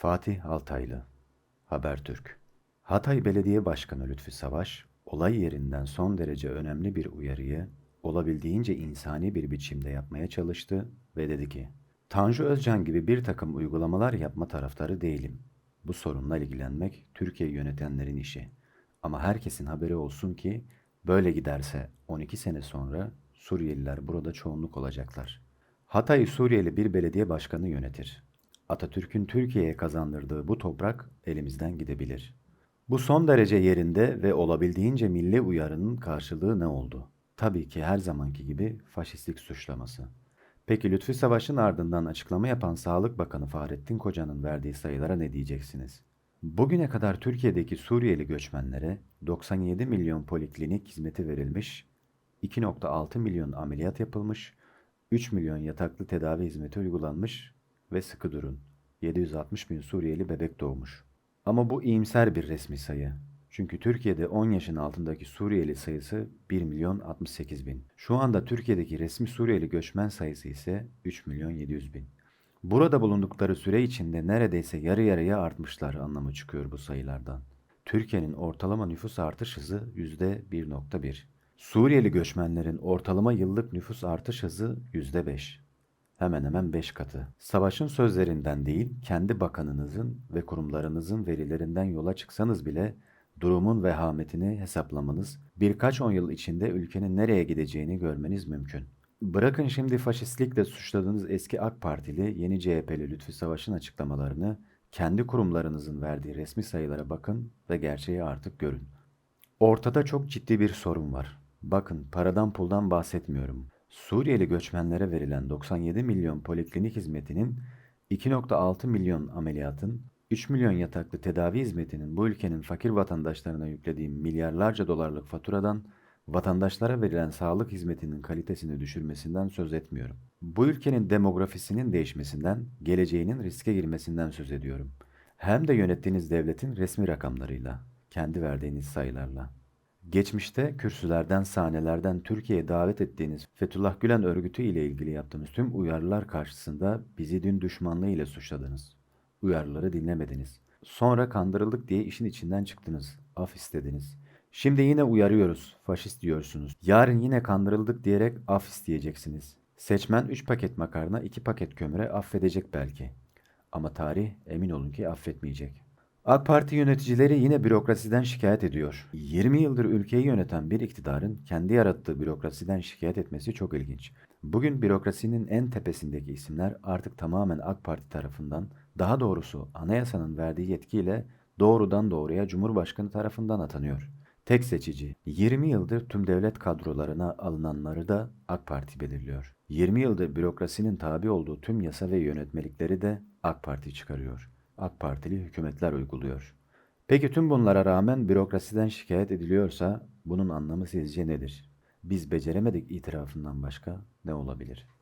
Fatih Altaylı Habertürk Hatay Belediye Başkanı Lütfi Savaş, olay yerinden son derece önemli bir uyarıyı olabildiğince insani bir biçimde yapmaya çalıştı ve dedi ki, Tanju Özcan gibi bir takım uygulamalar yapma taraftarı değilim. Bu sorunla ilgilenmek Türkiye yönetenlerin işi. Ama herkesin haberi olsun ki böyle giderse 12 sene sonra Suriyeliler burada çoğunluk olacaklar. Hatay'ı Suriyeli bir belediye başkanı yönetir. Atatürk'ün Türkiye'ye kazandırdığı bu toprak elimizden gidebilir. Bu son derece yerinde ve olabildiğince milli uyarının karşılığı ne oldu? Tabii ki her zamanki gibi faşistlik suçlaması. Peki Lütfi Savaş'ın ardından açıklama yapan Sağlık Bakanı Fahrettin Koca'nın verdiği sayılara ne diyeceksiniz? Bugüne kadar Türkiye'deki Suriyeli göçmenlere 97 milyon poliklinik hizmeti verilmiş, 2.6 milyon ameliyat yapılmış, 3 milyon yataklı tedavi hizmeti uygulanmış ve sıkı durun. 760 bin Suriyeli bebek doğmuş. Ama bu iyimser bir resmi sayı. Çünkü Türkiye'de 10 yaşın altındaki Suriyeli sayısı 1 milyon 68 bin. Şu anda Türkiye'deki resmi Suriyeli göçmen sayısı ise 3 milyon 700 bin. Burada bulundukları süre içinde neredeyse yarı yarıya artmışlar anlamı çıkıyor bu sayılardan. Türkiye'nin ortalama nüfus artış hızı %1.1. Suriyeli göçmenlerin ortalama yıllık nüfus artış hızı %5. Hemen hemen 5 katı. Savaşın sözlerinden değil, kendi bakanınızın ve kurumlarınızın verilerinden yola çıksanız bile durumun vehametini hesaplamanız, birkaç on yıl içinde ülkenin nereye gideceğini görmeniz mümkün. Bırakın şimdi faşistlikle suçladığınız eski AK Partili, yeni CHP'li Lütfi Savaş'ın açıklamalarını, kendi kurumlarınızın verdiği resmi sayılara bakın ve gerçeği artık görün. Ortada çok ciddi bir sorun var. Bakın paradan puldan bahsetmiyorum. Suriyeli göçmenlere verilen 97 milyon poliklinik hizmetinin 2.6 milyon ameliyatın 3 milyon yataklı tedavi hizmetinin bu ülkenin fakir vatandaşlarına yüklediği milyarlarca dolarlık faturadan vatandaşlara verilen sağlık hizmetinin kalitesini düşürmesinden söz etmiyorum. Bu ülkenin demografisinin değişmesinden, geleceğinin riske girmesinden söz ediyorum. Hem de yönettiğiniz devletin resmi rakamlarıyla, kendi verdiğiniz sayılarla. Geçmişte kürsülerden, sahnelerden Türkiye'ye davet ettiğiniz Fethullah Gülen örgütü ile ilgili yaptığınız tüm uyarılar karşısında bizi dün düşmanlığı ile suçladınız. Uyarıları dinlemediniz. Sonra kandırıldık diye işin içinden çıktınız. Af istediniz. Şimdi yine uyarıyoruz. Faşist diyorsunuz. Yarın yine kandırıldık diyerek af isteyeceksiniz. Seçmen 3 paket makarna, 2 paket kömüre affedecek belki. Ama tarih emin olun ki affetmeyecek. AK Parti yöneticileri yine bürokrasiden şikayet ediyor. 20 yıldır ülkeyi yöneten bir iktidarın kendi yarattığı bürokrasiden şikayet etmesi çok ilginç. Bugün bürokrasinin en tepesindeki isimler artık tamamen AK Parti tarafından, daha doğrusu anayasanın verdiği yetkiyle doğrudan doğruya Cumhurbaşkanı tarafından atanıyor. Tek seçici, 20 yıldır tüm devlet kadrolarına alınanları da AK Parti belirliyor. 20 yıldır bürokrasinin tabi olduğu tüm yasa ve yönetmelikleri de AK Parti çıkarıyor. AK Partili hükümetler uyguluyor. Peki tüm bunlara rağmen bürokrasiden şikayet ediliyorsa bunun anlamı sizce nedir? Biz beceremedik itirafından başka ne olabilir?